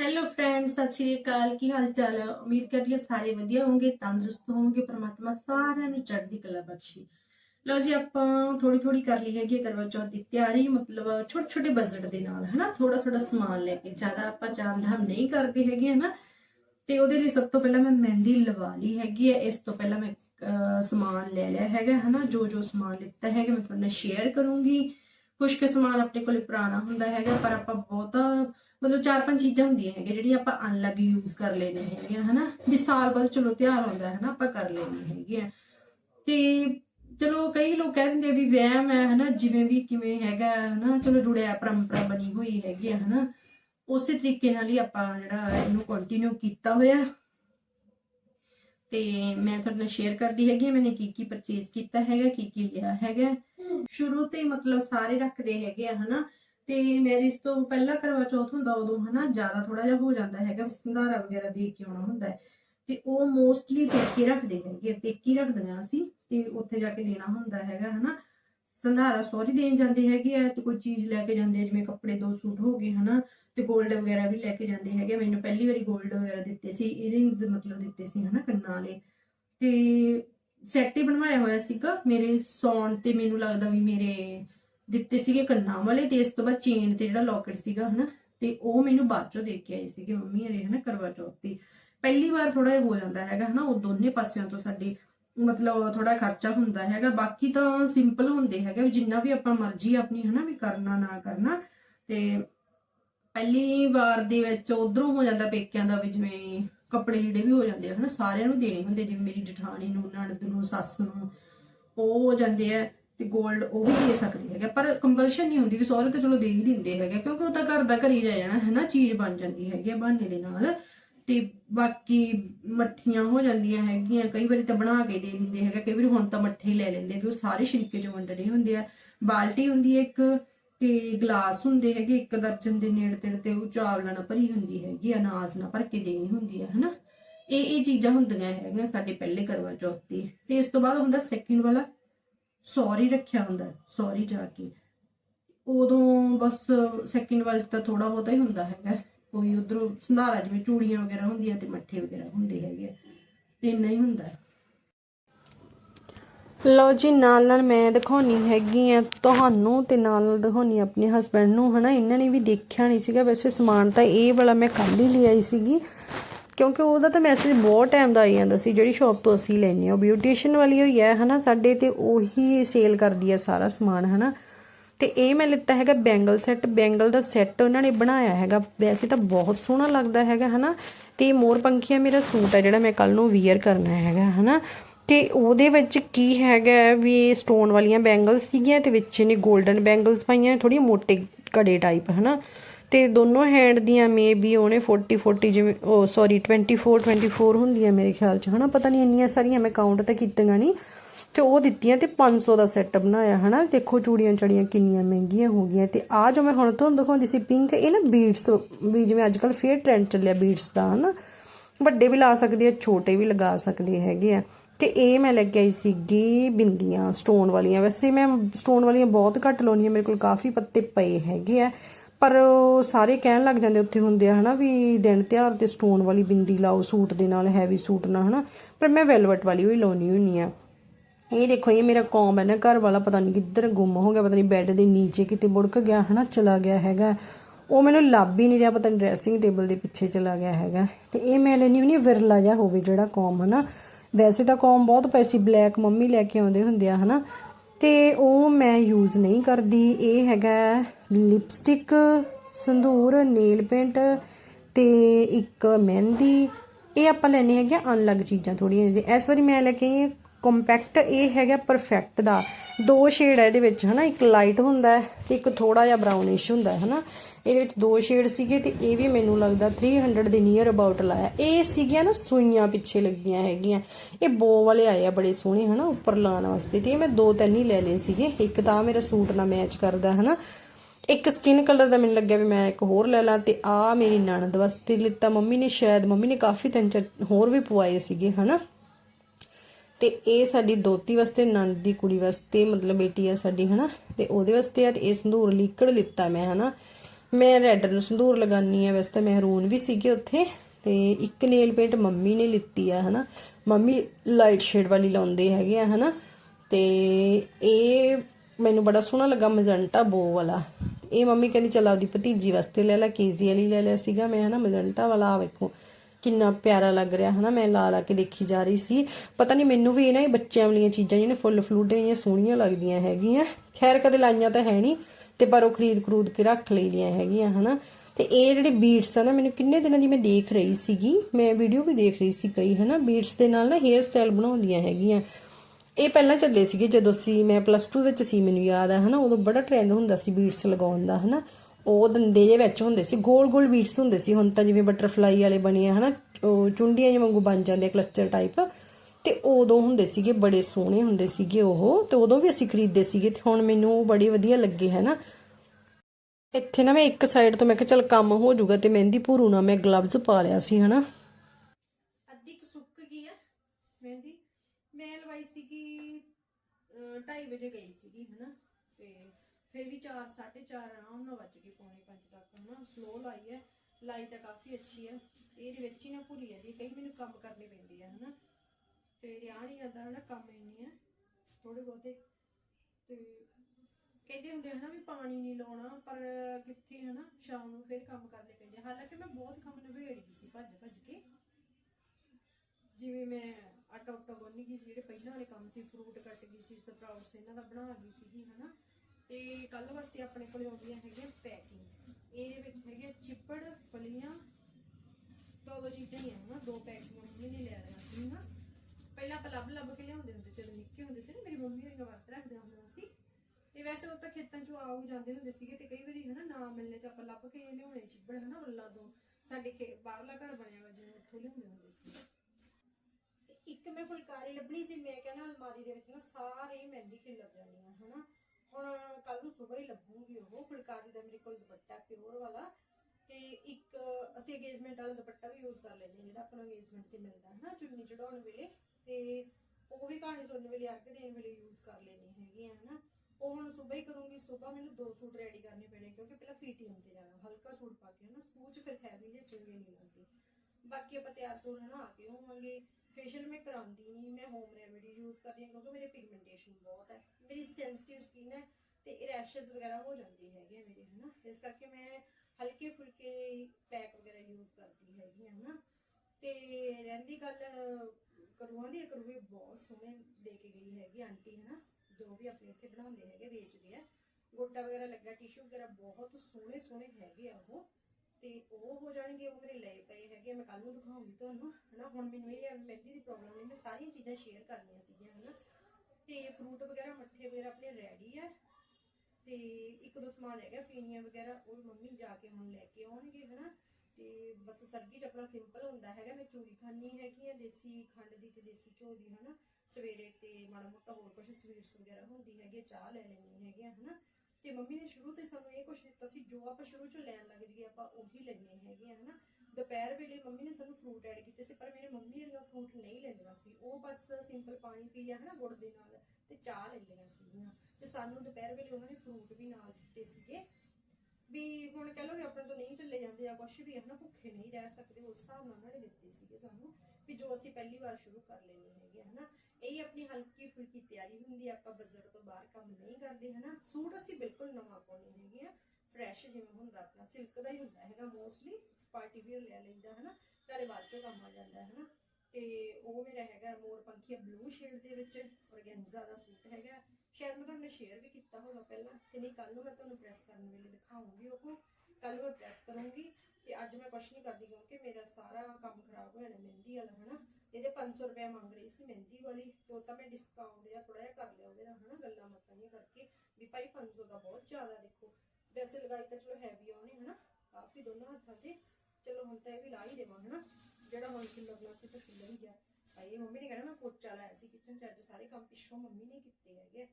Hello friend ਸਤਿ ਸ਼੍ਰੀ ਅਕਾਲ। ਕੀ ਹਾਲ ਚਾਲ ਹੈ ਉਮੀਦ ਕਰਦੀ ਹਾਂ ਸਾਰੇ ਵਧੀਆ ਹੋਵੋਗੇ, ਤੰਦਰੁਸਤ ਹੋਵੋਗੇ, ਪ੍ਰਮਾਤਮਾ ਸਾਰਿਆਂ ਨੂੰ ਚੜ੍ਹਦੀ ਕਲਾ ਬਖਸ਼ੇ। ਲਓ ਜੀ, ਆਪਾਂ ਥੋੜੀ ਥੋੜੀ ਕਰ ਲਈ ਹੈਗੀ ਕਰਵਾ ਚੌਥ ਦੀ ਤਿਆਰੀ, ਮਤਲਬ ਛੋਟੇ ਛੋਟੇ ਬਜਟ ਦੇ ਨਾਲ, ਹਨਾ? ਥੋੜਾ ਥੋੜਾ ਸਮਾਨ ਲੈ ਕੇ, ਜ਼ਿਆਦਾ ਆਪਾਂ ਚਾਮ-ਧਾਮ ਨਹੀਂ ਕਰਦੇ ਹੈਗੇ, ਹਨਾ? ਤੇ ਉਹਦੇ ਲਈ ਸਭ ਤੋਂ ਪਹਿਲਾਂ ਮੈਂ ਮਹਿੰਦੀ ਲਵਾ ਲਈ ਹੈਗੀ ਹੈ। ਇਸ ਤੋਂ ਪਹਿਲਾਂ ਮੈਂ ਸਮਾਨ ਲੈ ਲਿਆ ਹੈਗਾ, ਹਨਾ? ਜੋ ਜੋ ਸਮਾਨ ਲਿੱਤਾ ਹੈਗਾ, ਮੈਂ ਤੁਹਾਡੇ ਨਾਲ ਸ਼ੇਅਰ ਕਰੂੰਗੀ। ਕੁਝ ਕੁ ਸਮਾਨ ਆਪਣੇ ਕੋਲੇ ਪੁਰਾਣਾ ਹੁੰਦਾ ਹੈਗਾ, ਪਰ ਆਪਾਂ ਬਹੁਤਾ ਮਤਲਬ ਚਾਰ ਪੰਜ ਚੀਜ਼ਾਂ ਹੁੰਦੀਆਂ ਹੈਗੀਆਂ ਜਿਹੜੀਆਂ ਆਪਾਂ ਅਨਲੱਗ ਯੂਜ਼ ਕਰ ਲੈਂਦੇ ਹੈਗੀਆਂ ਹਨਾ? ਵੀ ਸਾਲ ਬਾਅਦ ਚਲੋ ਤਿਉਹਾਰ ਆਉਂਦਾ ਹੈ ਹਨਾ? ਆਪਾਂ ਕਰ ਲੈਂਦੇ ਹੈਗੇ ਆ। ਤੇ ਚਲੋ ਕਈ ਲੋਕ ਕਹਿ ਦਿੰਦੇ ਆ ਵੀ ਵਹਿਮ ਹੈ ਹਨਾ? ਜਿਵੇਂ ਵੀ ਕਿਵੇਂ ਹੈਗਾ ਹਨਾ? ਚਲੋ ਜੁੜਿਆ ਪਰੰਪਰਾ ਬਣੀ ਹੋਈ ਹੈਗੀ ਆ ਹਨਾ? ਉਸੇ ਤਰੀਕੇ ਨਾਲ ਹੀ ਆਪਾਂ ਜਿਹੜਾ ਇਹਨੂੰ ਕੰਟੀਨਿਊ ਕੀਤਾ ਹੋਇਆ। ਤੇ ਮੈਂ ਤੁਹਾਡੇ ਨਾਲ ਸ਼ੇਅਰ ਕਰਦੀ ਹੈਗੀ ਹਾਂ ਮੈਨੇ ਕੀ ਕੀ ਪਰਚੇਜ਼ ਕੀਤਾ ਹੈਗਾ ਕੀ ਕੀ ਲਿਆ ਹੈਗਾ। ਸ਼ੁਰੂ ਤੋਂ ਹੀ ਮਤਲਬ ਸਾਰੇ ਰੱਖਦੇ ਹੈਗੇ ਆ ਹਨਾ? ਤੇ ਮੈਰਿਜ ਤੋਂ ਪਹਿਲਾਂ ਕਰਵਾ ਚੌਥ ਹੁੰਦਾ ਉਦੋਂ ਹਨਾ ਜ਼ਿਆਦਾ ਥੋੜਾ ਜਿਹਾ ਹੋ ਜਾਂਦਾ ਹੈਗਾ, ਸੰਧਾਰਾ ਵਗੈਰਾ ਦੇ ਕੇ ਆਉਣਾ ਹੁੰਦਾ ਹੈ। ਤੇ ਉਹ ਮੋਸਟਲੀ ਟੇਕੀ ਰੱਖਦੇ ਹੈਗੇ ਟੇਕੀ ਰੱਖਦੀਆਂ ਅਸੀਂ ਤੇ ਉੱਥੇ ਜਾ ਕੇ ਦੇਣਾ ਹੁੰਦਾ ਹੈਗਾ ਹਨਾ। ਸੰਧਾਰਾ ਸੌਰੀ ਦੇਣ ਜਾਂਦੇ ਹੈਗੇ ਆ ਤੇ ਕੋਈ ਚੀਜ਼ ਲੈ ਕੇ ਜਾਂਦੇ ਜਿਵੇਂ ਕੱਪੜੇ ਦੋ ਸੂਟ ਹੋ ਗਏ ਹਨਾ ਤੇ 골ਡ ਵਗੈਰਾ ਵੀ ਲੈ ਕੇ ਜਾਂਦੇ ਹੈਗੇ ਮੈਨੂੰ ਪਹਿਲੀ ਵਾਰੀ 골ਡ ਵਗੈਰਾ ਦਿੱਤੇ ਸੀ 이어ਰਿੰਗਸ ਮਤਲਬ ਦਿੱਤੇ ਸੀ ਹਨਾ ਕੰਨਾਂ ਵਾਲੇ। ਤੇ ਸੈੱਟ ਹੀ ਬਣਵਾਇਆ ਹੋਇਆ ਸੀਗਾ ਮੇਰੇ ਸੌਣ ਤੇ ਮੈਨੂੰ ਲੱਗਦਾ ਵੀ ਮੇਰੇ ਦਿੱਤੇ ਸੀਗੇ ਕੰਨਾਂ ਵਾਲੇ ਤੇ ਇਸ ਤੋਂ ਬਾਅਦ ਚੇਨ ਤੇ ਜਿਹੜਾ ਲੋਕਟ ਸੀਗਾ ਹਨਾ, ਤੇ ਉਹ ਮੈਨੂੰ ਬਾਅਦ ਚੋਂ ਦੇ ਕੇ ਆਏ ਸੀਗੇ ਮੰਮੀ ਹਰੇ ਹਨਾ ਕਰਵਾ ਚੌਥ ਤੇ। ਪਹਿਲੀ ਵਾਰ ਥੋੜਾ ਜਿਹਾ ਹੋ ਜਾਂਦਾ ਹੈਗਾ ਹਨਾ, ਉਹ ਦੋਨੇ ਪਾਸਿਆਂ ਤੋਂ ਸਾਡੀ ਮਤਲਬ ਥੋੜਾ ਖਰਚਾ ਹੁੰਦਾ ਹੈਗਾ, ਬਾਕੀ ਤਾਂ ਸਿੰਪਲ ਹੁੰਦੇ ਹੈਗੇ ਜਿੰਨਾ ਵੀ ਆਪਾਂ ਮਰਜ਼ੀ ਆਪਣੀ ਹਨਾ ਵੀ ਕਰਨਾ ਨਾ ਕਰਨਾ। ਤੇ ਪਹਿਲੀ ਵਾਰ ਦੇ ਵਿੱਚ ਉਧਰੋਂ ਹੋ ਜਾਂਦਾ ਪੇਕਿਆਂ ਦਾ ਵੀ ਜਿਵੇਂ ਕੱਪੜੇ ਜਿਹੜੇ ਵੀ ਹੋ ਜਾਂਦੇ ਆ ਹਨਾ, ਸਾਰਿਆਂ ਨੂੰ ਦੇਣੇ ਹੁੰਦੇ, ਜਿਵੇਂ ਮੇਰੀ ਜਠਾਣੀ ਨੂੰ, ਨਣਦ ਨੂੰ, ਸੱਸ ਨੂੰ, ਉਹ ਹੋ ਜਾਂਦੇ ਆ। ਤੇ 골ਡ ਉਹ ਵੀ ਦੇ ਸਕਦੇ ਹੈਗਾ ਪਰ ਕੰਪਲਸ਼ਨ ਨਹੀਂ ਹੁੰਦੀ ਵੀ ਸਹੁਰੇ ਤਾਂ ਚਲੋ ਦੇ ਹੀ ਦਿੰਦੇ ਹੈਗੇ ਕਿਉਂਕਿ ਉਹ ਤਾਂ ਘਰ ਦਾ ਘਰ ਹੀ ਰਹਿ ਜਾਣਾ ਹੈ ਨਾ ਚੀਜ਼ ਬਣ ਜਾਂਦੀ ਹੈਗੀ ਆ ਬਹਾਨੇ ਦੇ ਨਾਲ। ਤੇ ਬਾਕੀ ਮੱਠੀਆਂ ਹੋ ਜਾਂਦੀਆਂ ਹੈਗੀਆਂ, ਕਈ ਵਾਰੀ ਤਾਂ ਬਣਾ ਕੇ ਦੇ ਦਿੰਦੇ ਹੈਗੇ ਕਈ ਵਾਰੀ ਹੁਣ ਤਾਂ ਮੱਠੇ ਹੀ ਲੈ ਲੈਂਦੇ ਵੀ ਉਹ ਸਾਰੇ ਸ਼ਰੀਕੇ ਚ ਵੰਡਣੇ ਹੁੰਦੇ ਆ। ਬਾਲਟੀ ਹੁੰਦੀ ਹੈ ਇੱਕ, ਤੇ ਗਲਾਸ ਹੁੰਦੇ ਹੈਗੇ, ਇੱਕ ਦਰਜਨ ਦੇ ਨੇੜੇ ਤੇੜੇ ਤੇ ਉਹ ਚਾਵਲਾਂ ਨਾਲ ਭਰੀ ਹੁੰਦੀ ਹੈਗੀ ਅਨਾਜ ਨਾਲ ਭਰ ਕੇ ਦੇਣੀ ਹੁੰਦੀ ਹੈ ਹਨਾ। ਇਹ ਇਹ ਚੀਜ਼ਾਂ ਹੁੰਦੀਆਂ ਹੈਗੀਆਂ ਸਾਡੇ ਪਹਿਲੇ ਕਰਵਾ ਚੌਥ ਤੇ ਇਸ ਤੋਂ ਬਾਅਦ ਹੁੰਦਾ ਸੈਕਿੰਡ ਵਾਲਾ। ਸੌਰੀ ਰੱਖਿਆ ਹੁੰਦਾ ਸੌਰੀ ਜਾ ਕੇ। ਉਦੋਂ ਬਸ ਸੈਕਿੰਡ ਵਾਲੇ ਤਾਂ ਥੋੜਾ ਬਹੁਤਾ ਹੀ ਹੁੰਦਾ ਹੈਗਾ। ਕੋਈ ਉਧਰੋਂ ਸੰਧਾਰਾ ਜਿਵੇਂ ਚੂੜੀਆਂ ਵਗੈਰਾ ਹੁੰਦੀਆਂ ਤੇ ਮੱਠੇ ਵਗੈਰਾ ਹੁੰਦੇ ਹੈਗੇ ਇੰਨਾ ਹੀ ਹੁੰਦਾ ਹੈ। ਲਓ ਜੀ, ਨਾਲ ਨਾਲ ਮੈਂ ਦਿਖਾਉਣੀ ਹੈਗੀ ਆ ਤੁਹਾਨੂੰ ਤੇ ਨਾਲ ਨਾਲ ਦਿਖਾਉਣੀ ਆਪਣੇ ਹਸਬੰਡ ਨੂੰ, ਹਨਾ? ਇਹਨਾਂ ਨੇ ਵੀ ਦੇਖਿਆ ਨਹੀਂ ਸੀਗਾ। ਵੈਸੇ ਸਮਾਨ ਤਾਂ ਇਹ ਵਾਲਾ ਮੈਂ ਕੱਲ ਹੀ ਲਿਆਈ ਸੀਗੀ। ਕਿਉਂਕਿ ਉਹਦਾ ਤਾਂ ਮੈਸੇਜ ਬਹੁਤ ਟਾਈਮ ਦਾ ਆਈ ਜਾਂਦਾ ਸੀ, ਜਿਹੜੀ ਸ਼ਾਪ ਤੋਂ ਅਸੀਂ ਲੈਨੇ ਆ ਉਹ ਬਿਊਟੀਸ਼ੀਅਨ ਵਾਲੀ ਹੋਈ ਹੈ, ਹਨਾ, ਸਾਡੇ ਤੇ ਉਹੀ ਸੇਲ ਕਰਦੀ ਹੈ ਸਾਰਾ ਸਮਾਨ, ਹਨਾ। ਤੇ ਇਹ ਮੈਂ ਲਿੱਤਾ ਹੈਗਾ ਬੈਂਗਲ ਸੈੱਟ ਬੈਂਗਲ ਦਾ ਸੈੱਟ ਉਹਨਾਂ ਨੇ ਬਣਾਇਆ ਹੈਗਾ। ਵੈਸੇ ਤਾਂ ਬਹੁਤ ਸੋਹਣਾ ਲੱਗਦਾ ਹੈਗਾ, ਹਨਾ। ਤੇ ਮੋਰ ਪੰਖੀਆ ਮੇਰਾ ਸੂਟ ਹੈ, ਜਿਹੜਾ ਮੈਂ ਕੱਲ ਨੂੰ ਵੀਅਰ ਕਰਨਾ ਹੈਗਾ, ਹਨਾ। ਤੇ ਉਹਦੇ ਵਿੱਚ ਕੀ ਹੈਗਾ ਹੈ ਵੀ ਸਟੋਨ ਵਾਲੀਆਂ ਬੈਂਗਲਸ ਸੀਗੀਆਂ ਤੇ ਵਿੱਚ ਇਹਨੇ 골ਡਨ ਬੈਂਗਲਸ ਪਾਈਆਂ ਥੋੜੀ ਮੋਟੇ ਕੜੇ ਟਾਈਪ ਹਨਾ। ਤੇ ਦੋਨੋਂ ਹੈਂਡ ਦੀਆਂ ਮੇਬੀ ਉਹਨੇ 40 40 ਜਿਵੇਂ, ਉਹ ਸੌਰੀ 24 24 ਹੁੰਦੀਆਂ ਮੇਰੇ ਖਿਆਲ ਚ, ਹਨਾ? ਪਤਾ ਨਹੀਂ ਇੰਨੀਆਂ ਸਾਰੀਆਂ ਮੈਂ ਕਾਊਂਟ ਤਾਂ ਕੀਤੀਆਂ ਨਹੀਂ ਤੇ ਉਹ ਦਿੱਤੀਆਂ ਤੇ 500 ਦਾ ਸੈੱਟ ਬਣਾਇਆ, ਹਨਾ? ਦੇਖੋ ਚੂੜੀਆਂ ਚੜੀਆਂ ਕਿੰਨੀਆਂ ਮਹਿੰਗੀਆਂ ਹੋ ਗਈਆਂ ਤੇ ਆ ਜੋ ਮੈਂ ਹੁਣ ਤੁਹਾਨੂੰ ਦਿਖਾਉਂਦੀ ਸੀ ਪਿੰਕ ਇਹ ਨਾ ਬੀਡਸ ਵੀ ਜਿਵੇਂ ਅੱਜ ਕੱਲ ਫੇਰ ਟ੍ਰੈਂਡ ਚੱਲਿਆ ਬੀਡਸ ਦਾ, ਹਨਾ? ਵੱਡੇ ਵੀ ਲਾ ਸਕਦੇ ਆ, ਛੋਟੇ ਵੀ ਲਗਾ ਸਕਦੇ ਹੈਗੇ ਆ। ਤੇ ਇਹ ਮੈਂ ਲੈ ਕੇ ਆਈ ਸੀਗੀ ਬਿੰਦੀਆਂ ਸਟੋਨ ਵਾਲੀਆਂ। ਵੈਸੇ ਮੈਂ ਸਟੋਨ ਵਾਲੀਆਂ ਬਹੁਤ ਘੱਟ ਲਾਉਣੀ ਆ ਮੇਰੇ ਕੋਲ ਕਾਫੀ ਪੱਤੇ ਪਏ ਹੈਗੇ ਆ। ਪਰ ਉਹ ਸਾਰੇ ਕਹਿਣ ਲੱਗ ਜਾਂਦੇ ਉੱਥੇ ਹੁੰਦੇ ਆ, ਹਨਾ, ਵੀ ਦਿਨ ਤਿਉਹਾਰ ਤੇ ਸਟੋਨ ਵਾਲੀ ਬਿੰਦੀ ਲਾਓ, ਸੂਟ ਦੇ ਨਾਲ ਹੈਵੀ ਸੂਟ ਨਾਲ, ਹਨਾ। ਪਰ ਮੈਂ ਵੈਲਵਟ ਵਾਲੀ ਵੀ ਲਾਉਣੀ ਹੁੰਨੀ ਆ। ਇਹ ਦੇਖੋ, ਇਹ ਮੇਰਾ ਕੌਮ ਹੈ ਨਾ, ਘਰ ਵਾਲਾ ਪਤਾ ਨਹੀਂ ਕਿੱਧਰ ਗੁੰਮ ਹੋ ਗਿਆ, ਪਤਾ ਨਹੀਂ ਬੈੱਡ ਦੇ ਨੀਚੇ ਕਿਤੇ ਬੁੜਕ ਗਿਆ, ਹਨਾ, ਚਲਾ ਗਿਆ ਹੈਗਾ। ਉਹ ਮੈਨੂੰ ਲੱਭ ਹੀ ਨਹੀਂ ਰਿਹਾ, ਪਤਾ ਨਹੀਂ ਡਰੈਸਿੰਗ ਟੇਬਲ ਦੇ ਪਿੱਛੇ ਚਲਾ ਗਿਆ ਹੈਗਾ। ਤੇ ਇਹ ਮੈਂ ਲੈਣੀ ਹੁੰਨੀ ਵਿਰਲਾ ਜਿਹਾ ਹੋਵੇ ਜਿਹੜਾ ਕੌਮ ਹਨਾ। ਵੈਸੇ ਤਾਂ ਕੌਮ ਬਹੁਤ ਪੈਸੀ ਬਲੈਕ ਮੰਮੀ ਲੈ ਕੇ ਆਉਂਦੇ ਹੁੰਦੇ ਆ, ਹਨਾ। ਤੇ ਉਹ ਮੈਂ ਯੂਜ਼ ਨਹੀਂ ਕਰਦੀ, ਇਹ ਹੈਗਾ ਲਿਪਸਟਿਕ, ਸੰਧੂਰ, ਨੇਲ ਪੇਂਟ ਤੇ ਇੱਕ ਮਹਿੰਦੀ। ਇਹ ਆਪਾਂ ਲੈਣੇ ਹੈਗੇ ਅਨਲੱਗ ਚੀਜ਼ਾਂ ਥੋੜੀਆਂ ਜਿਹੀਆਂ ਇਸ ਵਾਰੀ ਮੈਂ ਲੈ ਕੇ ਆਈ ਕੰਪੈਕਟ, ਇਹ ਹੈਗਾ ਪਰਫੈਕਟ ਦਾ। ਦੋ ਸ਼ੇਡ ਹੈ ਇਹਦੇ ਵਿੱਚ, ਹਨਾ? ਇੱਕ ਲਾਈਟ ਹੁੰਦਾ ਹੈ ਤੇ ਇੱਕ ਥੋੜਾ ਜਿਹਾ ਬਰਾਊਨਿਸ਼ ਹੁੰਦਾ ਹੈ, ਹਨਾ? ਇਹਦੇ ਵਿੱਚ ਦੋ ਸ਼ੇਡ ਸੀਗੇ ਤੇ ਇਹ ਵੀ ਮੈਨੂੰ ਲੱਗਦਾ 300 ਦੇ ਨੀਅਰ ਅਬਾਊਟ ਲਾਇਆ। ਇਹ ਸੀਗੀਆਂ ਨਾ ਸੂਈਆਂ ਪਿੱਛੇ ਲੱਗੀਆਂ ਹੈਗੀਆਂ। ਇਹ ਬੋ ਵਾਲੇ ਆਏ ਆ ਬੜੇ ਸੋਹਣੇ, ਹਨਾ? ਉੱਪਰ ਲਾਉਣ ਵਾਸਤੇ। ਤੇ ਇਹ ਮੈਂ ਦੋ ਤਿੰਨ ਹੀ ਲੈ ਲਏ ਸੀਗੇ। ਇੱਕ ਤਾਂ ਮੇਰਾ ਸੂਟ ਨਾਲ ਮੈਚ ਕਰਦਾ, ਹਨਾ? ਇੱਕ ਸਕਿਨ ਕਲਰ ਦਾ ਮੈਨੂੰ ਲੱਗਿਆ ਵੀ ਮੈਂ ਇੱਕ ਹੋਰ ਲੈ ਲਾਂ ਤੇ ਆ ਮੇਰੀ ਨਣਦ ਵਾਸਤੇ ਲਿੱਤਾ। ਮੰਮੀ ਨੇ ਸ਼ਾਇਦ, ਮੰਮੀ ਨੇ ਕਾਫੀ ਤਿੰਨ ਚਾਰ ਹੋਰ ਵੀ ਪਵਾਏ ਸੀਗੇ, ਹਨਾ? ਤੇ ਇਹ ਸਾਡੀ ਦੋਤੀ ਵਾਸਤੇ ਨੰਦ ਦੀ ਕੁੜੀ ਵਾਸਤੇ, ਮਤਲਬ ਬੇਟੀ ਆ ਸਾਡੀ, ਹਨਾ? ਤੇ ਉਹਦੇ ਵਾਸਤੇ ਆ ਤੇ ਇਹ ਸੰਧੂਰ ਲੀਕੜ ਲਿੱਤਾ ਮੈਂ, ਹਨਾ? ਮੈਂ ਰੈੱਡ ਸੰਧੂਰ ਲਗਾਨੀ ਆ, ਵੈਸੇ ਤਾਂ ਮਹਿਰੂਨ ਵੀ ਸੀਗੇ ਉੱਥੇ ਤੇ ਇੱਕ ਨੇਲ ਪੇਂਟ ਮੰਮੀ ਨੇ ਲਿੱਤੀ ਆ, ਹਨਾ? ਮੰਮੀ ਲਾਈਟ ਸ਼ੇਡ ਵਾਲੀ ਲਾਉਂਦੇ ਹੈਗੇ ਆ, ਹਨਾ? ਤੇ ਇਹ ਮੈਨੂੰ ਬੜਾ ਸੋਹਣਾ ਲੱਗਾ ਮਜੰਟਾ ਬੋ ਵਾਲਾ। ਇਹ ਮੰਮੀ ਕਹਿੰਦੀ, ਚਲ ਆਪਦੀ ਭਤੀਜੀ ਵਾਸਤੇ ਲੈ ਲੈ ਕੇਜ਼ੀ ਵਾਲੀ ਲੈ ਲਿਆ ਸੀਗਾ। ਮੈਂ ਹਨਾ ਮਜੰਟਾ ਵਾਲਾ ਆ ਵੇਖੋ ਕਿੰਨਾ ਪਿਆਰਾ ਲੱਗ ਰਿਹਾ ਹਨਾ। ਮੈਂ ਲਾ ਲਾ ਕੇ ਦੇਖੀ ਜਾ ਰਹੀ ਸੀ। ਪਤਾ ਨਹੀਂ ਮੈਨੂੰ ਵੀ ਇਹ ਨਾ, ਇਹ ਬੱਚਿਆਂ ਵਾਲੀਆਂ ਚੀਜ਼ਾਂ ਜਿਹਨੇ ਫੁੱਲ ਫਲੂਟ ਜਿਹੀਆਂ ਸੋਹਣੀਆਂ ਲੱਗਦੀਆਂ ਹੈਗੀਆਂ। ਖੈਰ, ਕਦੇ ਲਾਈਆਂ ਤਾਂ ਹੈ ਨਹੀਂ ਤੇ ਪਰ ਉਹ ਖਰੀਦ ਖਰੂਦ ਕੇ ਰੱਖ ਲਈਆਂ ਹੈਗੀਆਂ ਹਨਾ। ਤੇ ਇਹ ਜਿਹੜੇ ਬੀਟਸ ਆ ਨਾ, ਮੈਨੂੰ ਕਿੰਨੇ ਦਿਨਾਂ ਦੀ ਮੈਂ ਦੇਖ ਰਹੀ ਸੀਗੀ। ਮੈਂ ਵੀਡੀਓ ਵੀ ਦੇਖ ਰਹੀ ਸੀ ਕਈ, ਹਨਾ। ਬੀਟਸ ਦੇ ਨਾਲ ਨਾ ਹੇਅਰ ਸਟਾਈਲ ਬਣਾਉਂਦੀਆਂ ਹੈਗੀਆਂ। ਇਹ ਪਹਿਲਾਂ ਚੱਲੇ ਸੀਗੇ ਜਦੋਂ ਸੀ, ਮੈਂ ਪਲੱਸ 2 ਵਿੱਚ ਸੀ, ਮੈਨੂੰ ਯਾਦ ਆ, ਹਨਾ, ਉਦੋਂ ਬੜਾ ਟ੍ਰੈਂਡ ਹੁੰਦਾ ਸੀ ਬੀਡਸ ਲਗਾਉਣ ਦਾ, ਹਨਾ। ਉਹ ਦੰਦੇ ਜੇ ਵਿੱਚ ਹੁੰਦੇ ਸੀ ਗੋਲ ਗੋਲ ਬੀਡਸ ਹੁੰਦੇ ਸੀ, ਹੁਣ ਤਾਂ ਜਿਵੇਂ ਬਟਰਫਲਾਈ ਵਾਲੇ ਬਣੇ ਆ, ਹਨਾ ਚੁੰਡੀਆਂ ਜਿਹਾ ਵਾਂਗੂ ਬਣ ਜਾਂਦੇ ਆ ਕਲਚਰ ਟਾਈਪ ਤੇ ਉਦੋਂ ਹੁੰਦੇ ਸੀਗੇ, ਬੜੇ ਸੋਹਣੇ ਹੁੰਦੇ ਸੀਗੇ ਉਹ, ਤੇ ਉਦੋਂ ਵੀ ਅਸੀਂ ਖਰੀਦਦੇ ਸੀਗੇ, ਤੇ ਹੁਣ ਮੈਨੂੰ ਉਹ ਬੜੇ ਵਧੀਆ ਲੱਗੇ ਹੈ ਨਾ ਇੱਥੇ ਨਾ ਮੈਂ ਇੱਕ ਸਾਈਡ ਤੋਂ ਮੈਂ ਕਿਹਾ, ਚਲ ਕੰਮ ਹੋ ਜਾਊਗਾ, ਤੇ ਮਹਿੰਦੀ ਭੂਰੂ ਨਾਲ ਮੈਂ ਗਲਵਜ਼ ਪਾ ਲਿਆ ਸੀ, ਹਨਾ। ਅੱਧੀ ਸੁੱਕ ਗਈ ਹੈ ਮਹਿੰਦੀ। ਮੈਂ ਲਵਾਈ 2:30 ਵਜੇ ਗਈ ਸੀਗੀ, ਹਨਾ? ਤੇ ਫਿਰ ਵੀ 4 4:30 ਆਰਾਮ ਨਾਲ ਵੱਜ ਗਏ ਪੌਣੇ 5 ਤੱਕ, ਹਨਾ? ਸਲੋ ਲਾਈ ਹੈ, ਲਾਈ ਤਾਂ ਕਾਫੀ ਅੱਛੀ ਹੈ। ਇਹਦੇ ਵਿੱਚ ਹੀ ਨਾ ਭੁੱਲੀ ਜਾਂਦੀ, ਕਈ ਮੈਨੂੰ ਕੰਮ ਕਰਨੇ ਪੈਂਦੇ ਆ, ਹਨਾ? ਤੇ ਰਿਆ ਨਹੀਂ ਜਾਂਦਾ, ਹਨਾ? ਕੰਮ ਇੰਨੇ ਆ ਥੋੜੇ ਬਹੁਤੇ। ਤੇ ਕਹਿੰਦੇ ਹੁੰਦੇ ਹਨਾ, ਵੀ ਪਾਣੀ ਨਹੀਂ ਲਾਉਣਾ, ਪਰ ਕਿੱਥੇ, ਹਨਾ? ਸ਼ਾਮ ਨੂੰ ਫਿਰ ਕੰਮ ਕਰਨੇ ਪੈਂਦੇ ਹਾਲਾਂਕਿ ਮੈਂ ਬਹੁਤ ਕੰਮ ਨਿਬੇੜ ਗਈ ਸੀ ਭੱਜ ਭੱਜ ਕੇ। ਜਿਵੇਂ ਮੈਂ ਆਟਾ ਉਟਾ ਗੁੰਨ ਗਈ ਸੀ, ਜਿਹੜੇ ਪਹਿਲਾਂ ਵਾਲੇ ਕੰਮ ਸੀ ਫਰੂਟ ਕੱਟ ਗਈ ਸੀ ਸਪਰਾਊਟਸ ਇਹਨਾਂ ਦਾ ਬਣਾ ਗਈ ਸੀਗੀ, ਹਨਾ। ਤੇ ਕੱਲ ਵਾਸਤੇ ਆਪਣੇ ਕੋਲ ਆਉਂਦੀਆਂ ਹੈਗੀਆਂ ਪੈਕਿੰਗ ਇਹਦੇ ਵਿੱਚ ਹੈਗੇ ਚਿੱਪੜ, ਫਲੀਆਂ, ਦੋ ਚੀਜ਼ਾਂ ਹੀ ਆ ਦੋ ਪੈਕਿੰਗਾਂ ਮੰਮੀ ਨੇ ਲੈ ਲਿਆ ਸੀ, ਹਨਾ। ਪਹਿਲਾਂ ਆਪਾਂ ਲੱਭ ਲੱਭ ਕੇ ਲਿਆਉਂਦੇ ਹੁੰਦੇ ਸੀ, ਜਦੋਂ ਨਿੱਕੇ ਹੁੰਦੇ ਸੀ ਨਾ, ਮੇਰੀ ਮੰਮੀ ਨੇ ਵਰਤ ਰੱਖਦੇ ਹੁੰਦੇ ਸੀ। ਤੇ ਵੈਸੇ ਉਹ ਤਾਂ ਖੇਤਾਂ ਚੋਂ ਆਉ ਜਾਂਦੇ ਹੁੰਦੇ ਸੀਗੇ ਤੇ ਕਈ ਵਾਰੀ, ਹਨਾ, ਨਾ ਮਿਲਨੇ ਤੇ ਆਪਾਂ ਲੱਭ ਕੇ ਲਿਆਉਣੇ ਚਿੱਬੜ ਹਨਾ ਵੱਲਾਂ ਤੋਂ। ਸਾਡੇ ਬਾਹਰਲਾ ਘਰ ਬਣਿਆ ਹੋਇਆ, ਜਿਵੇਂ ਉੱਥੋਂ ਲਿਆਉਂਦੇ ਹੁੰਦੇ ਸੀ। ਇੱਕ ਮੈਂ ਫੁਲਕਾਰੀ ਲੱਭਣੀ ਸੀ, ਮੈਂ ਕਹਿੰਦਾ ਅਲਮਾਰੀ ਦੇ ਵਿੱਚ ਨਾ ਸਾਰੇ ਮਹਿੰਦੀ ਖਿਲਰ ਜਾਣੀ ਆ ਹਨਾ। ਹੁਣ ਕੱਲ ਨੂੰ ਸਵੇਰ ਹੀ ਲੱਭੂਗੀ ਉਹ, ਫੁਲਕਾਰੀ ਦਾ ਮੇਰੇ ਕੋਲ ਦੁਪੱਟਾ ਪਿਓਰ ਵਾਲਾ ਤੇ ਇੱਕ ਅਸੀਂ ਅਗੇਜਮੈਂਟ ਵਾਲਾ ਦੁਪੱਟਾ ਵੀ ਯੂਜ਼ ਕਰ ਲੈਂਦੇ ਜਿਹੜਾ ਆਪਾਂ ਅਗੇਜਮੈਂਟ ਤੇ ਮਿਲਦਾ, ਹਨਾ, ਚੁੰਨੀ ਚੜਾਉਣ ਵੇਲੇ। ਤੇ ਉਹ ਵੀ ਕਹਾਣੀ ਸੁਣਨ ਵੇਲੇ ਅੱਗ ਦੇਣ ਵੇਲੇ ਯੂਜ਼ ਕਰ ਲੈਣੀ ਹੈਗੀ ਆ, ਹਨਾ। ਉਹ ਹੁਣ ਸਵੇਰ ਹੀ ਕਰੂੰਗੀ ਸਵੇਰ ਮੈਨੂੰ ਦੋ ਸੂਟ ਰੈਡੀ ਕਰਨੇ ਪੈਣੇ, ਕਿਉਂਕਿ ਪਹਿਲਾਂ ਪੀਟੀਐਮ ਤੇ ਜਾਣਾ, ਹਲਕਾ ਸੂਟ ਪਾ ਕੇ, ਹਨਾ। ਸਕੂਲ 'ਚ ਫਿਰ ਹੈਵੀ ਜਿਹੇ ਚੰਗੇ ਨਹੀਂ ਲੱਗਦੇ। ਬਾਕੀ ਆਪਾਂ ਤਿਆਰ ਤੋਂ ਹਨਾ ਆ ਕੇ ਹੋਵਾਂਗੇ। ਫੇਸ਼ੀਅਲ ਮੈਂ ਕਰਾਉਂਦੀ ਨਹੀਂ ਮੈਂ ਹੋਮ ਰੈਮੇਡੀ ਯੂਜ਼ ਕਰਦੀ ਹਾਂ ਕਿਉਂਕਿ ਮੇਰੇ ਪਿਗਮੈਂਟੇਸ਼ਨ ਬਹੁਤ ਹੈ, ਮੇਰੀ ਸੈਂਸਿਟਿਵ ਸਕਿਨ ਹੈ ਤੇ ਰੈਸ਼ਸ ਵਗੈਰਾ ਹੋ ਜਾਂਦੀ ਹੈਗੇ ਮੇਰੇ, ਹਨਾ? ਇਸ ਕਰਕੇ ਮੈਂ ਹਲਕੇ ਫੁਲਕੇ ਪੈਕ ਵਗੈਰਾ ਯੂਜ਼ ਕਰਦੀ ਹੈਗੀ ਆ, ਹਨਾ? ਤੇ ਰਹਿੰਦੀ ਗੱਲ ਕਰੂਆਂ ਦੀ ਕਰੂਏ ਬਹੁਤ ਸੋਹਣੇ ਦੇ ਕੇ ਗਈ ਹੈਗੀ ਆਂਟੀ, ਹਨਾ? ਜੋ ਵੀ ਆਪਣੇ ਇੱਥੇ ਬਣਾਉਂਦੇ ਹੈਗੇ, ਵੇਚਦੇ ਆ। ਗੋਟਾ ਵਗੈਰਾ ਲੱਗਾ ਟਿਸ਼ੂ ਵਗੈਰਾ ਬਹੁਤ ਸੋਹਣੇ ਸੋਹਣੇ ਹੈਗੇ ਆ ਉਹ। ਤੇ ਉਹ ਹੋ ਜਾਣਗੇ, ਉਹ ਮੇਰੇ ਲਏ ਪਏ ਹੈਗੇ ਮੈਂ ਕੱਲ ਨੂੰ ਦਿਖਾਉਂਗੀ ਤੁਹਾਨੂੰ, ਹਨਾ? ਹੁਣ ਮੈਨੂੰ ਇਹ ਮਹਿੰਦੀ ਦੀ ਪ੍ਰੋਬਲਮ ਨਹੀਂ, ਮੈਂ ਸਾਰੀਆਂ ਚੀਜ਼ਾਂ ਸ਼ੇਅਰ ਕਰਨੀਆਂ ਸੀਗੀਆਂ, ਹਨਾ? ਤੇ ਫਰੂਟ ਵਗੈਰਾ, ਮੱਠੇ ਵਗੈਰਾ ਆਪਣੇ ਰੈਡੀ ਆ। ਤੇ ਇੱਕ ਦੋ ਸਮਾਨ ਹੈਗਾ ਫੀਨੀਆਂ ਵਗੈਰਾ, ਉਹ ਮੰਮੀ ਜਾ ਕੇ ਹੁਣ ਲੈ ਕੇ ਆਉਣਗੇ, ਹਨਾ? ਤੇ ਬਸ ਸਰਗੀ ਚ ਆਪਣਾ ਸਿੰਪਲ ਹੁੰਦਾ ਹੈਗਾ, ਮੈਂ ਚੂਰੀ ਖਾਣੀ ਹੈਗੀ ਆ, ਦੇਸੀ ਖੰਡ ਦੀ ਤੇ ਦੇਸੀ ਘਿਓ ਦੀ, ਹਨਾ? ਸਵੇਰੇ ਤੇ ਮਾੜਾ ਮੋਟਾ ਹੋਰ ਕੁਝ ਸਵੀਟਸ ਵਗੈਰਾ ਹੁੰਦੀ ਹੈਗੀ ਚਾਹ ਲੈ ਲੈਣੀ ਹੈਗੀ ਹਨਾ? ਤੇ ਮੰਮੀ ਨੇ ਸ਼ੁਰੂ ਤੋਂ ਹੀ ਸਾਨੂੰ ਇਹ ਕੁਝ ਦਿੱਤਾ ਸੀ ਜੋ ਆਪਾਂ ਸ਼ੁਰੂ ਚ ਲੈਣ ਲੱਗ ਜੀਏ ਆਪਾਂ ਉਹੀ ਲੈਣੇ ਹੈਗੇ ਆ ਹਨਾ। ਦੁਪਹਿਰ ਵੇਲੇ ਮੰਮੀ ਨੇ ਸਾਨੂੰ ਫਰੂਟ ਐਡ ਕੀਤੇ ਸੀ ਪਰ ਮੇਰੇ ਮੰਮੀ ਵਰਗਾ ਫਰੂਟ ਨਹੀਂ ਲੈਂਦੀਆਂ ਸੀ। ਉਹ ਬਸ ਸਿੰਪਲ ਪਾਣੀ ਪੀ ਲਿਆ ਹਨਾ ਗੁੜ ਦੇ ਨਾਲ ਤੇ ਚਾਹ ਲੈਂਦੀਆਂ ਸੀਗੀਆਂ। ਤੇ ਸਾਨੂੰ ਦੁਪਹਿਰ ਵੇਲੇ ਉਹਨਾਂ ਨੇ ਫਰੂਟ ਵੀ ਨਾਲ ਦਿੱਤੇ ਸੀਗੇ। ਵੀ ਹੁਣ ਕਹ ਲਓ ਵੀ ਆਪਣੇ ਤੋਂ ਨਹੀਂ ਚੱਲੇ ਜਾਂਦੇ ਆ ਕੁਝ ਵੀ ਹਨਾ ਭੁੱਖੇ ਨਹੀਂ ਰਹਿ ਸਕਦੇ ਉਸ ਹਿਸਾਬ ਨਾਲ ਉਹਨਾਂ ਨੇ ਦਿੱਤੇ ਸੀਗੇ ਸਾਨੂੰ। ਵੀ ਜੋ ਅਸੀਂ ਪਹਿਲੀ ਵਾਰ ਸ਼ੁਰੂ ਕਰ ਲੈਣੀ ਹੈਗੀ ਆ, ਹਨਾ। ਆਪਣੀ ਹਲਕੀ ਫੁਲਕੀ ਤਿਆਰੀ ਹੁੰਦੀ ਆ, ਆਪਾਂ ਬਜਟ ਤੋਂ ਬਾਹਰ ਕੰਮ ਨਹੀਂ ਕਰਦੇ, ਹਨਾ? ਸੂਟ ਅਸੀਂ ਬਿਲਕੁਲ ਨਵਾਂ ਪਾਉਣੇ ਹੈਗੇ ਆ। ਫਰੈਸ਼ ਜਿਵੇਂ ਹੁੰਦਾ ਆਪਣਾ ਸਿਲਕ ਦਾ ਹੀ ਹੁੰਦਾ ਹੈਗਾ ਮੋਸਟਲੀ ਪਾਰਟੀ ਵੀਅਰ ਲੈ ਲੈਂਦਾ ਹਨਾ? ਨਾਲੇ ਬਾਅਦ ਚੋਂ ਕੰਮ ਆ ਜਾਂਦਾ, ਹਨਾ? ਤੇ ਉਹ ਮੇਰਾ ਹੈਗਾ, ਮੋਰ ਪੰਖੀਆ ਬਲੂ ਸ਼ੇਡ ਦੇ ਵਿੱਚ ਔਰਗੈਂਜ਼ਾ ਦਾ ਸੂਟ ਹੈਗਾ। ਸ਼ਾਇਦ ਮੈਂ ਤੁਹਾਡੇ ਸ਼ੇਅਰ ਵੀ ਕੀਤਾ ਹੋਣਾ ਪਹਿਲਾਂ ਤੇ ਨਹੀਂ ਕੱਲ ਨੂੰ ਮੈਂ ਤੁਹਾਨੂੰ ਪ੍ਰੈਸ ਕਰਨ ਵੇਲੇ ਦਿਖਾਉਂਗੀ ਉਹ। ਕੱਲ ਨੂੰ ਮੈਂ ਪ੍ਰੈਸ ਕਰੂੰਗੀ, ਤੇ ਅੱਜ ਮੈਂ ਕੁਝ ਨਹੀਂ ਕਰਦੀ ਕਿਉਂਕਿ ਮੇਰਾ ਸਾਰਾ ਕੰਮ ਖਰਾਬ ਹੋ ਜਾਣਾ, ਮਹਿੰਦੀ ਵਾਲਾ, ਹਨਾ? ਇਹਦੇ 500 ਰੁਪਏ ਮੰਗ ਰਹੀ ਸੀ ਮਹਿੰਦੀ ਵਾਲੀ, ਤੇ ਉਹ ਤਾਂ ਮੈਂ ਡਿਸਕਾਊਂਟ ਜਾਂ ਥੋੜਾ ਜਿਹਾ ਕਰ ਲਿਆ ਉਹਦੇ ਨਾਲ, ਹਨਾ, ਗੱਲਾਂ ਬਾਤਾਂ ਨਹੀਂ ਕਰਕੇ, ਵੀ ਭਾਈ 500 ਦਾ ਬਹੁਤ ਜ਼ਿਆਦਾ ਦੇਖੋ। ਵੈਸੇ ਲਗਾਈ ਤਾਂ ਚਲੋ ਹੈਵੀ ਆਉਣੀ ਹਨਾ ਕਾਫੀ ਦੋਨਾਂ ਹੱਥਾਂ ਤੇ। ਚਲੋ ਹੁਣ ਤਾਂ ਇਹ ਵੀ ਲਾ ਹੀ ਦੇਵਾਂ, ਹਨਾ। ਜਿਹੜਾ ਹੁਣ ਖਿਲਰਨਾ ਸੀ ਤਾਂ ਖਿਲਰ ਹੀ ਗਿਆ ਭਾਈ ਮੰਮੀ ਨੇ ਕਹਿਣਾ, ਮੈਂ ਪੋਚਾ ਲਾਇਆ ਸੀ ਕਿਚਨ ਚ, ਅੱਜ ਸਾਰੇ ਕੰਮ ਪਿੱਛੋਂ ਮੰਮੀ ਨੇ ਕੀਤੇ ਹੈਗੇ।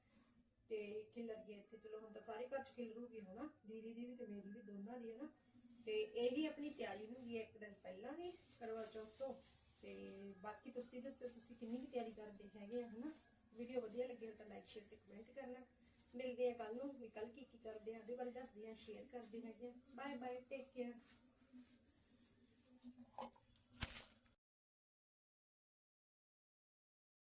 ਤੇ ਖਿਲਰ ਗਏ ਇੱਥੇ, ਚਲੋ ਹੁਣ ਤਾਂ ਸਾਰੇ ਘਰ ਚ ਖਿਲਰੂਗੀ ਹਨਾ। ਦੀਦੀ ਦੀ ਵੀ ਤੇ ਮੇਰੀ ਵੀ ਦੋਨਾਂ ਦੀ, ਹਨਾ। ਤੇ ਇਹ ਵੀ ਆਪਣੀ ਤਿਆਰੀ ਹੁੰਦੀ ਹੈ ਇੱਕ ਦਿਨ ਪਹਿਲਾਂ ਵੀ ਕਰਵਾ ਚੌਥ ਤੋਂ। ਤੇ ਬਾਕੀ ਤੁਸੀਂ ਦੱਸੋ, ਤੁਸੀਂ ਕਿੰਨੀ ਕੁ ਤਿਆਰੀ ਕਰਦੇ ਹੈਗੇ ਆ, ਹਨਾ? ਵੀਡੀਓ ਵਧੀਆ ਲੱਗੇ ਤਾਂ ਲਾਈਕ ਸ਼ੇਅਰ ਤੇ ਕਮੈਂਟ ਕਰਨਾ। ਮਿਲਦੇ ਆ ਕੱਲ ਨੂੰ, ਵੀ ਕੱਲ ਕੀ ਕੀ ਕਰਦੇ ਆ, ਉਹਦੇ ਬਾਰੇ ਦੱਸਦੇ ਆ ਸ਼ੇਅਰ ਕਰਦੇ ਹੈਗੇ ਬਾਏ ਬਾਏ ਟੇਕ ਕੇਅਰ